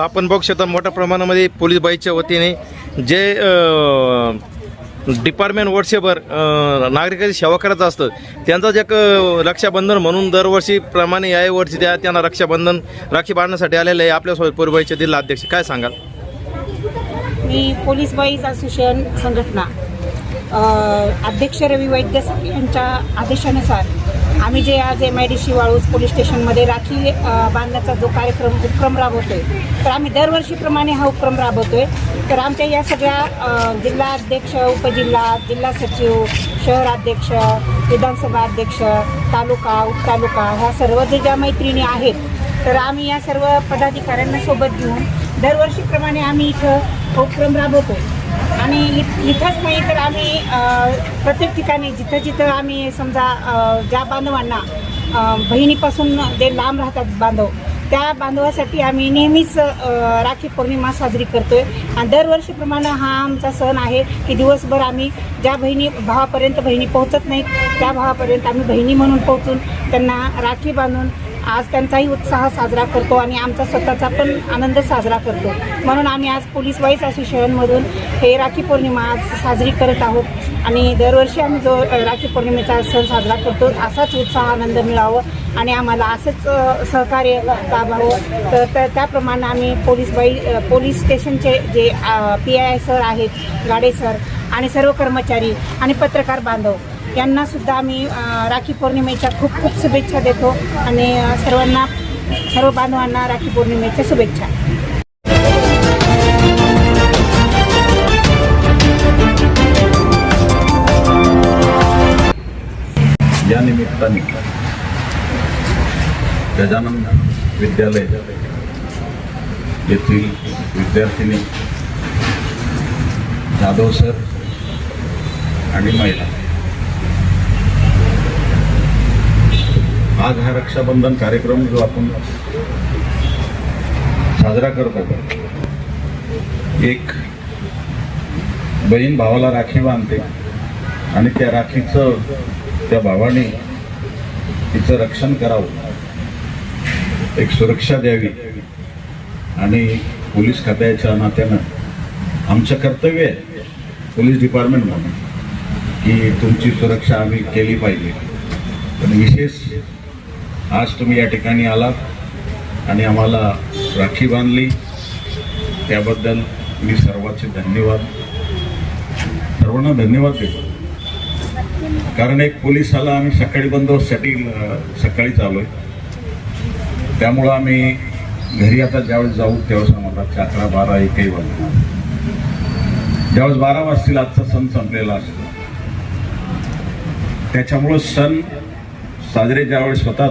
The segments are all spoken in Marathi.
आपण बघू शकता मोठ्या प्रमाणामध्ये पोलीस बाईच्या वतीने जे डिपार्टमेंट वर्षभर नागरिकांची सेवा करायचं असतं त्यांचं जे क- रक्षाबंधन म्हणून दरवर्षीप्रमाणे या वर्षी त्या त्यांना रक्षाबंधन राखी बांधण्यासाठी आलेले आहे. आपल्यासोबत पोलीस जिल्हा अध्यक्ष काय सांगाल? मी पोलीस बाईज असोसिएशन संघटना अध्यक्ष रवी वैद्य यांच्या आदेशानुसार आम्ही जे आज M I D C Waluj police स्टेशनमध्ये राखी बांधण्याचा जो कार्यक्रम उपक्रम राबवतो आहे तर आम्ही दरवर्षीप्रमाणे हा उपक्रम राबवतो आहे तर आमच्या या सगळ्या जिल्हा अध्यक्ष उपजिल्हा जिल्हा सचिव शहराध्यक्ष विधानसभा अध्यक्ष तालुका उपतालुका ह्या सर्व जे ज्या मैत्रिणी आहेत तर आम्ही या सर्व पदाधिकाऱ्यांना सोबत घेऊन दरवर्षीप्रमाणे आम्ही इथं उपक्रम राबवतो आणि इथंच नाही तर आम्ही प्रत्येक ठिकाणी जिथं जिथं आम्ही समजा ज्या बांधवांना बहिणीपासून जे लांब राहतात बांधव त्या बांधवासाठी आम्ही नेहमीच राखी पौर्णिमा साजरी करतो आहे आणि दरवर्षीप्रमाणे हा आमचा सण आहे की दिवसभर आम्ही ज्या बहिणी भावापर्यंत बहिणी पोहोचत नाहीत त्या भावापर्यंत आम्ही बहिणी म्हणून पोहोचून त्यांना राखी बांधून आज त्यांचाही उत्साह साजरा करतो आणि आमचा स्वतःचा पण आनंद साजरा करतो. म्हणून आम्ही आज पोलीस वाईस असोसिएशनमधून हे राखी पौर्णिमा आज साजरी करत आहोत आणि दरवर्षी आम्ही जो राखी पौर्णिमेचा सण साजरा करतो असाच उत्साह आनंद मिळावं आणि आम्हाला असंच सहकार्य लाभावं. तर तर त्याप्रमाणे आम्ही पोलीस बाई पोलीस स्टेशनचे जे पी आय सर आहेत गाडे सर आणि सर्व कर्मचारी आणि पत्रकार बांधव यांना सुद्धा आम्ही राखी पौर्णिमेच्या खूप खूप शुभेच्छा देतो आणि सर्वांना सर्व बांधवांना राखी पौर्णिमेच्या शुभेच्छा. या निमित्ताने गजानन विद्यालय येथील विद्यार्थिनी जाधव सर आणि महिला आज हा रक्षाबंधन कार्यक्रम जो आपण साजरा करत आहोत एक बहीण भावाला राखी बांधते आणि त्या राखीचं त्या भावाने तिचं रक्षण करावं एक सुरक्षा द्यावी. आणि पोलीस खात्याच्या नात्यानं आमचं कर्तव्य आहे पोलीस डिपार्टमेंट म्हणून की तुमची सुरक्षा आम्ही केली पाहिजे. पण विशेष आज तुम्ही या ठिकाणी आलात आणि आम्हाला राखी बांधली. त्याबद्दल मी सर्वांचे धन्यवाद. सर्वांना धन्यवाद देतो. कारण एक पोलिसाला आम्ही सकाळी बंदोबस्तसाठी सकाळी चालू आहे त्यामुळं आम्ही घरी आता ज्यावेळेस जाऊ त्यावेळेस आम्हाला अकरा बारा एकही वाजणार ज्यावेळेस बारा वाजतील आजचा सण संपलेला असतो. त्याच्यामुळं सण साजरे ज्यावेळेस होतात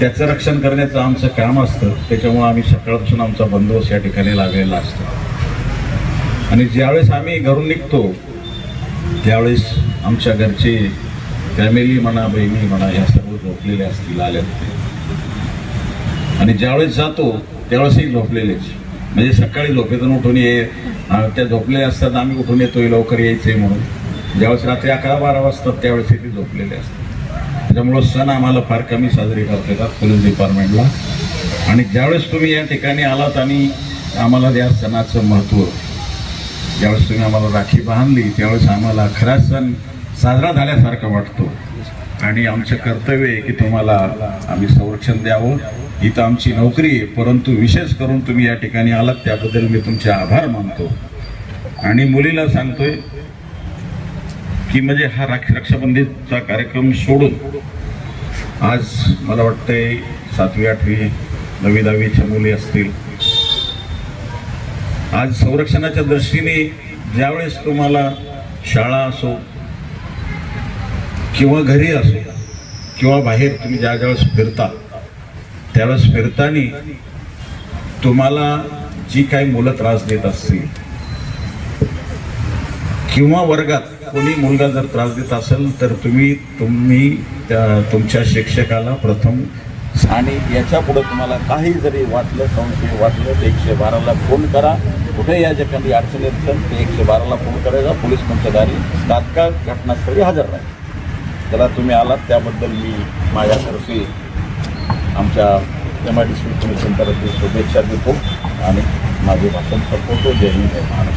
त्याचं रक्षण करण्याचं आमचं काम असतं. त्याच्यामुळं आम्ही सकाळपासून आमचा बंदोबस्त या ठिकाणी लागलेला असतो. आणि ज्यावेळेस आम्ही घरून निघतो त्यावेळेस आमच्या घरचे फॅमिली म्हणा बहिणी म्हणा ह्या सर्व झोपलेले असतील आल्या आणि ज्यावेळेस जातो त्यावेळेसही झोपलेलेच. म्हणजे सकाळी झोपेतून उठून ये त्या झोपलेले असतात आम्ही उठून येतोय लवकर यायचंय म्हणून. ज्यावेळेस रात्री अकरा बारा वाजतात त्यावेळेस ते झोपलेले असतात. त्याच्यामुळं सण आम्हाला फार कमी साजरे करता येतात पोलीस डिपार्टमेंटला. आणि ज्यावेळेस तुम्ही या ठिकाणी आलात आणि आम्हाला या सणाचं महत्त्व ज्यावेळेस तुम्ही आम्हाला राखी बांधली त्यावेळेस आम्हाला खरा सण साजरा झाल्यासारखा वाटतो. आणि आमचं कर्तव्य आहे की तुम्हाला आम्ही संरक्षण द्यावं. इथं आमची नोकरी आहे परंतु विशेष करून तुम्ही या ठिकाणी आलात त्याबद्दल मी तुमचे आभार मानतो. आणि मुलीला सांगतोय की म्हणजे हा राखी रक्षाबंधीचा कार्यक्रम सोडून आज मला वाटतंय सातवी आठवी नवी दहावीच्या मुली असतील. आज संरक्षणाच्या दृष्टीने ज्यावेळेस तुम्हाला शाळा असो किंवा घरी असो किंवा बाहेर तुम्ही ज्या ज्यावेळेस फिरता त्यावेळेस फिरताना तुम्हाला जी काही मुलं त्रास देत असतील किंवा वर्गात कोणी मुलगा जर त्रास देत असेल तर तुम्ही तुम्ही त्या तुमच्या शिक्षकाला प्रथम आणि याच्यापुढे तुम्हाला काही जरी वाटलं संशय वाटलं तर एकशे बाराला फोन करा. कुठे या ठिकाणी अडचण येत असेल ते एकशे बाराला फोन करायचा. पोलीस पंचधारी तात्काळ घटनास्थळी हजर राहील त्याला तुम्ही आलात त्याबद्दल मी माझ्यातर्फे आमच्या एम आय डी सी कमिशनतर्फे शुभेच्छा देतो आणि माझे भाषण संपवतो. जय हिंद. जय महाराष्ट्र.